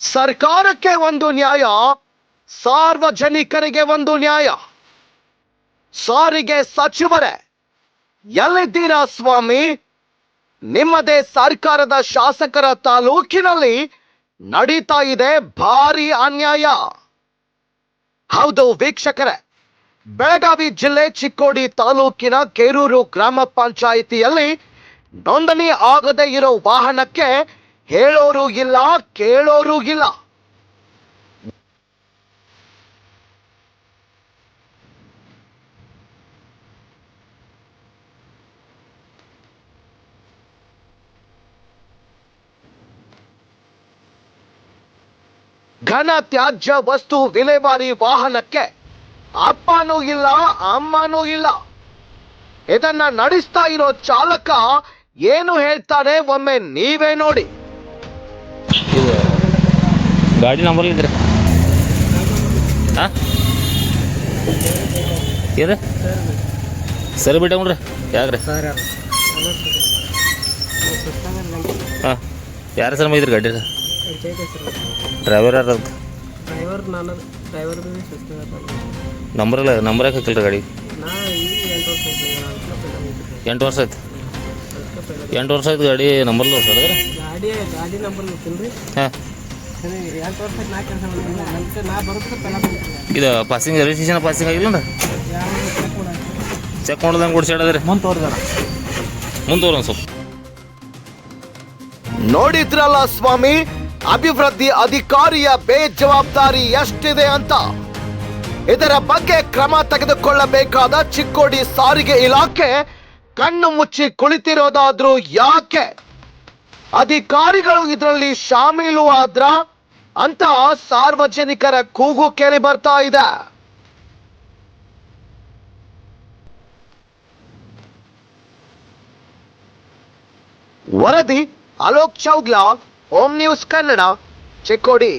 ಸರ್ಕಾರಕ್ಕೆ ಒಂದು ನ್ಯಾಯ, ಸಾರ್ವಜನಿಕರಿಗೆ ಒಂದು ನ್ಯಾಯ. ಸಾರಿಗೆ ಸಚಿವರೇ, ಎಲ್ಲಿದ್ದೀರಾ ಸ್ವಾಮಿ? ನಿಮ್ಮದೇ ಸರ್ಕಾರದ ಶಾಸಕರ ತಾಲೂಕಿನಲ್ಲಿ ನಡೀತಾ ಇದೆ ಭಾರಿ ಅನ್ಯಾಯ. ಹೌದು ವೀಕ್ಷಕರೇ, ಬೆಳಗಾವಿ ಜಿಲ್ಲೆ ಚಿಕ್ಕೋಡಿ ತಾಲೂಕಿನ ಕೇರೂರು ಗ್ರಾಮ ಪಂಚಾಯಿತಿಯಲ್ಲಿ ನೋಂದಣಿ ಆಗದೇ ಇರೋ ವಾಹನಕ್ಕೆ ಹೇಳೋರು ಇಲ್ಲ, ಕೇಳೋರು ಇಲ್ಲ. ಘನ ತ್ಯಾಜ್ಯ ವಸ್ತು ವಿಲೇವಾರಿ ವಾಹನಕ್ಕೆ ಅಪ್ಪನೂ ಇಲ್ಲ, ಅಮ್ಮನೂ ಇಲ್ಲ. ಇದನ್ನ ನಡೆಸ್ತಾ ಇರೋ ಚಾಲಕ ಏನು ಹೇಳ್ತಾರೆ ಒಮ್ಮೆ ನೀವೇ ನೋಡಿ. ಗಾಡಿ ನಂಬರ್ ಇದ್ರಿ. ಹಾಂ ಏನು ಸರಿ ಬಿಟ್ಟ ನೋಡ್ರಿ ಯಾಕ್ರಿ? ಹಾಂ ಯಾರ ಸರ್ ಮೈದ್ರಿ ಗಾಡಿ ಡ್ರೈವರ್ ಯಾರು ಡ್ರೈವರ್ ನಂಬರ್ ಇಲ್ಲ ನಂಬರ್ ಯಾಕೆ ಹಾಕಿಲ್ರಿ ಗಾಡಿ? ಎಂಟು ವರ್ಷ ಆಯ್ತು. ಎಂಟು ವರ್ಷ ಆಯ್ತು ಗಾಡಿ ನಂಬರ್ ಸರ್ ಗಾಡಿ ಗಾಡಿ ನಂಬರ್ ಗೊತ್ತಿಲ್ಲ ರೀ ಹಾಂ ಎಂಟು ವರ್ಷ ನಾ ಕೆಲಸ ಮಾಡ್ತೀನಿ. ಅದಕ್ಕೆ ನಾ ಬರುತ್ತೆ ಪೆಲ ಇದು ಪಾಸಿಂಗ್ ರಿಜಿಸ್ಟ್ರೇಷನ್ ಪಾಸಿಂಗ್ ಆಗಿಲ್ಲ ಚೆಕ್ ಮಾಡೋದಂಗೆ ಕೊಡ್ಸಾಡದ್ರಿ ಮುಂದೆ ತೋರಿದಾರ ಮುಂದೆ ತೋರಿ ಸ್ವಲ್ಪ. ನೋಡಿದ್ರಲ್ಲ ಸ್ವಾಮಿ ಅಭಿವೃದ್ಧಿ ಅಧಿಕಾರಿಯ ಬೇಜವಾಬ್ದಾರಿ ಎಷ್ಟಿದೆ ಅಂತ. ಇದರ ಬಗ್ಗೆ ಕ್ರಮ ತೆಗೆದುಕೊಳ್ಳಬೇಕಾದ ಚಿಕ್ಕೋಡಿ ಸಾರಿಗೆ ಇಲಾಖೆ ಕಣ್ಣು ಮುಚ್ಚಿ ಕುಳಿತಿರೋದಾದ್ರೂ ಯಾಕೆ? ಅಧಿಕಾರಿಗಳು ಇದರಲ್ಲಿ ಶಾಮೀಲು ಆದ್ರ ಅಂತ ಸಾರ್ವಜನಿಕರ ಕೂಗು ಕೇಳಿ ಬರ್ತಾ ಇದೆ. ವರದಿ ಅಲೋಕ್ ಚೌಗ್ಲಾ, ಓಂ ನ್ಯೂಸ್ ಕನ್ನಡ, ಚಿಕ್ಕೋಡಿ.